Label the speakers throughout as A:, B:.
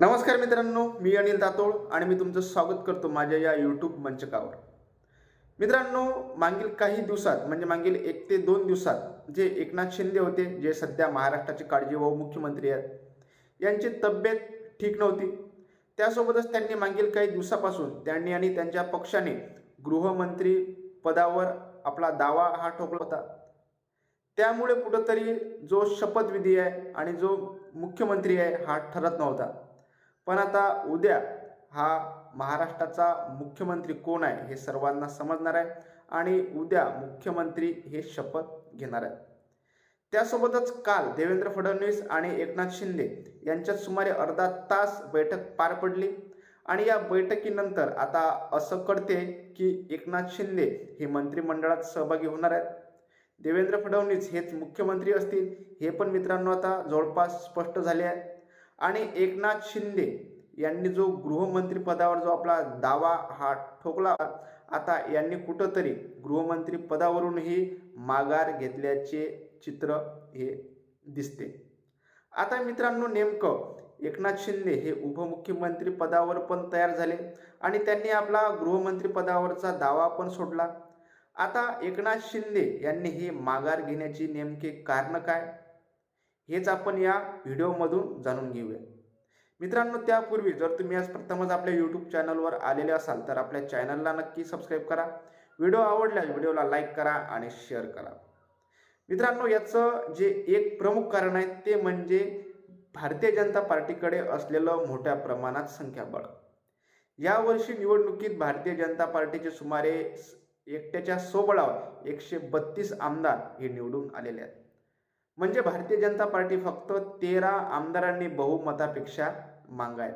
A: नमस्कार मित्रांनो मी अनिल तातोळ आणि मी तुमचं स्वागत करतो माझ्या या यूट्यूब मंचकावर. मित्रांनो मागील काही दिवसात म्हणजे मागील एक ते दोन दिवसात जे एकनाथ शिंदे होते जे सध्या महाराष्ट्राचे काळजीवाहू मुख्यमंत्री आहेत यांची तब्येत ठीक नव्हती. त्यासोबतच त्यांनी मागील काही दिवसापासून त्यांनी आणि त्यांच्या पक्षाने गृहमंत्री पदावर आपला दावा हा ठोकला होता. त्यामुळे कुठंतरी जो शपथविधी आहे आणि जो मुख्यमंत्री आहे हा ठरत नव्हता. पण आता उद्या हा महाराष्ट्राचा मुख्यमंत्री कोण आहे हे सर्वांना समजणार आहे आणि उद्या मुख्यमंत्री हे शपथ घेणार आहेत. त्यासोबतच काल देवेंद्र फडणवीस आणि एकनाथ शिंदे यांच्यात सुमारे अर्धा तास बैठक पार पडली आणि या बैठकीनंतर आता असं कळते की एकनाथ शिंदे हे मंत्रिमंडळात सहभागी होणार आहेत. देवेंद्र फडणवीस हेच मुख्यमंत्री असतील हे पण मित्रांनो आता जवळपास स्पष्ट झाले आहे. आणि एकनाथ शिंदे यांनी जो गृहमंत्री पदावर जो आपला दावा हा ठोकला आता यांनी कुठंतरी गृहमंत्री पदावरूनही माघार घेतल्याचे चित्र हे दिसते. आता मित्रांनो नेमकं एकनाथ शिंदे हे उपमुख्यमंत्री पदावर पण तयार झाले आणि त्यांनी आपला गृहमंत्री पदावरचा दावा पण सोडला. आता एकनाथ शिंदे यांनी हे माघार घेण्याची नेमके कारण काय? हेच आपण या व्हिडिओमधून जाणून घेऊया. मित्रांनो त्यापूर्वी जर तुम्ही आज प्रथमच आपल्या यूट्यूब चॅनलवर आलेले असाल तर आपल्या चॅनलला नक्की सबस्क्राईब करा. व्हिडिओ आवडल्यास व्हिडिओला लाईक करा आणि शेअर करा. मित्रांनो याचं जे एक प्रमुख कारण आहे ते म्हणजे भारतीय जनता पार्टीकडे असलेलं मोठ्या प्रमाणात संख्याबळ यावर्षी निवडणुकीत भारतीय जनता पार्टीचे सुमारे एकट्याच्या सोबळावर एकशे बत्तीस आमदार हे निवडून आलेले आहेत. म्हणजे भारतीय जनता पार्टी फक्त तेरा आमदारांनी बहुमतापेक्षा मागाय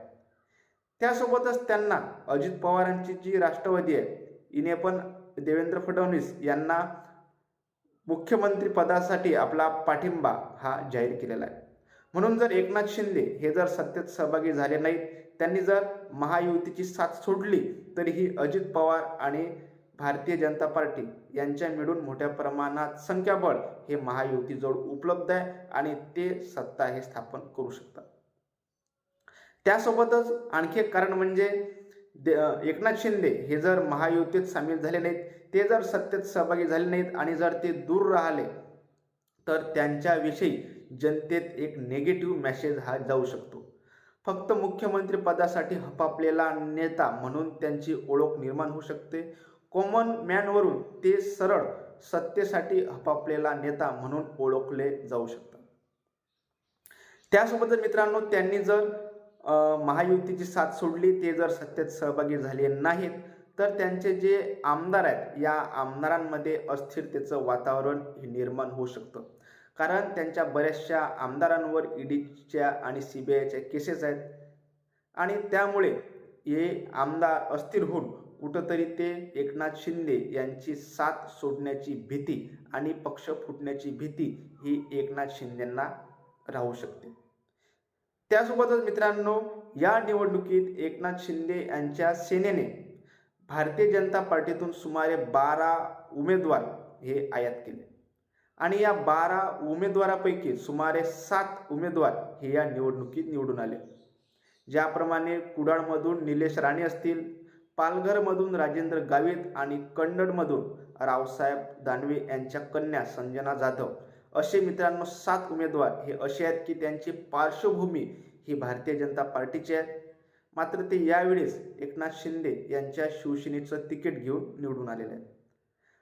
A: त्यासोबतच त्यांना अजित पवारांची जी राष्ट्रवादी आहे इने पण देवेंद्र फडणवीस यांना मुख्यमंत्री पदासाठी आपला पाठिंबा हा जाहीर केलेला आहे. म्हणून जर एकनाथ शिंदे हे जर सत्तेत सहभागी झाले नाहीत त्यांनी जर महायुतीची साथ सोडली तरीही अजित पवार आणि भारतीय जनता पार्टी यांच्या मिळून मोठ्या प्रमाणात संख्याबळ हे महायुतीजवळ उपलब्ध आहे आणि ते सत्ता हे स्थापन करू शकतात. त्यासोबतच आणखी एक कारण म्हणजे एकनाथ शिंदे हे जर महायुतीत सामील झाले नाहीत ते जर सत्तेत सहभागी झाले नाहीत आणि जर ते दूर राहिले तर त्यांच्याविषयी जनतेत एक निगेटिव्ह मेसेज हा जाऊ शकतो. फक्त मुख्यमंत्री पदासाठी हपापलेला नेता म्हणून त्यांची ओळख निर्माण होऊ शकते. कॉमन मॅनवरून ते सरळ सत्तेसाठी हपापलेला नेता म्हणून ओळखले जाऊ शकतात. त्यासोबतच मित्रांनो त्यांनी जर महायुतीची साथ सोडली ते जर सत्तेत सहभागी झाले नाहीत तर त्यांचे जे आमदार आहेत या आमदारांमध्ये अस्थिरतेचं वातावरण हे निर्माण होऊ शकतं. कारण त्यांच्या बऱ्याचशा आमदारांवर ईडीच्या आणि सी बी आयच्या केसेस आहेत. आणि त्यामुळे हे आमदार अस्थिर होऊन कुठंतरी ते एकनाथ शिंदे यांची साथ सोडण्याची भीती आणि पक्ष फुटण्याची भीती ही एकनाथ शिंदेंना राहू शकते. त्यासोबतच मित्रांनो या निवडणुकीत एकनाथ शिंदे यांच्या सेनेने भारतीय जनता पार्टीतून सुमारे बारा उमेदवार हे आयात केले. आणि या बारा उमेदवारापैकी सुमारे सात उमेदवार हे या निवडणुकीत निवडून आले. ज्याप्रमाणे कुडाळमधून निलेश राणे असतील पालघरमधून राजेंद्र गावित आणि कन्नडमधून रावसाहेब दानवे यांच्या कन्या संजना जाधव असे मित्रांनो सात उमेदवार हे असे आहेत की त्यांची पार्श्वभूमी ही भारतीय जनता पार्टीची आहे. मात्र ते यावेळेस एकनाथ शिंदे यांच्या शिवसेनेचं तिकीट घेऊन निवडून आलेले आहेत.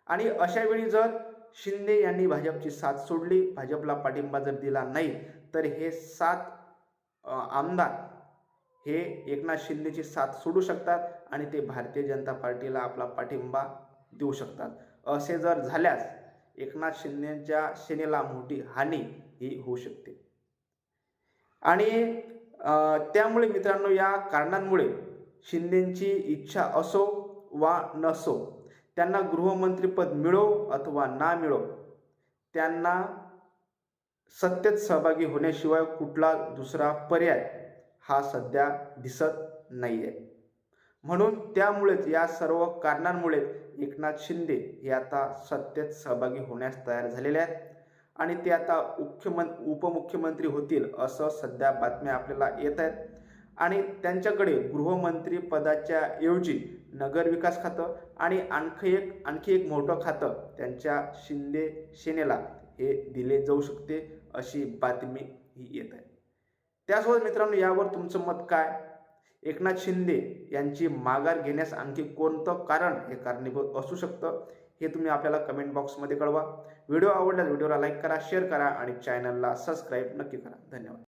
A: आणि अशा वेळी जर शिंदे यांनी भाजपची साथ सोडली भाजपला पाठिंबा जर दिला नाही तर हे सात आमदार हे एकनाथ शिंदेची साथ सोडू शकतात आणि ते भारतीय जनता पार्टीला आपला पाठिंबा देऊ शकतात. असे जर झाल्यास एकनाथ शिंदेच्या सेनेला मोठी हानी ही होऊ शकते. आणि त्यामुळे मित्रांनो या कारणांमुळे शिंदेची इच्छा असो वा नसो त्यांना गृहमंत्रीपद मिळो अथवा ना मिळो त्यांना सत्तेत सहभागी होण्याशिवाय कुठला दुसरा पर्याय हा सध्या दिसत नाही आहे म्हणून त्यामुळेच या सर्व कारणांमुळे एकनाथ शिंदे हे आता सत्तेत सहभागी होण्यास तयार झालेले आहेत. आणि ते आता मुख्यमं उपमुख्यमंत्री होतील असं सध्या बातम्या आपल्याला येत आहेत. आणि त्यांच्याकडे गृहमंत्री पदाच्या ऐवजी नगरविकास खातं आणि आणखी एक आणखी एक मोठं खातं त्यांच्या शिंदे सेनेला हे दिले जाऊ शकते अशी बातमी ही येत आहे. त्यासोबत मित्रांनो यावर तुमचं मत काय? एकनाथ शिंदे यांची माघार घेण्यास आणखी कोणतं कारण हे कारणीभूत असू शकतं हे तुम्ही आपल्याला कमेंट बॉक्समध्ये कळवा. व्हिडिओ आवडल्यास व्हिडिओला लाईक करा शेअर करा आणि चॅनलला सबस्क्राईब नक्की करा. धन्यवाद.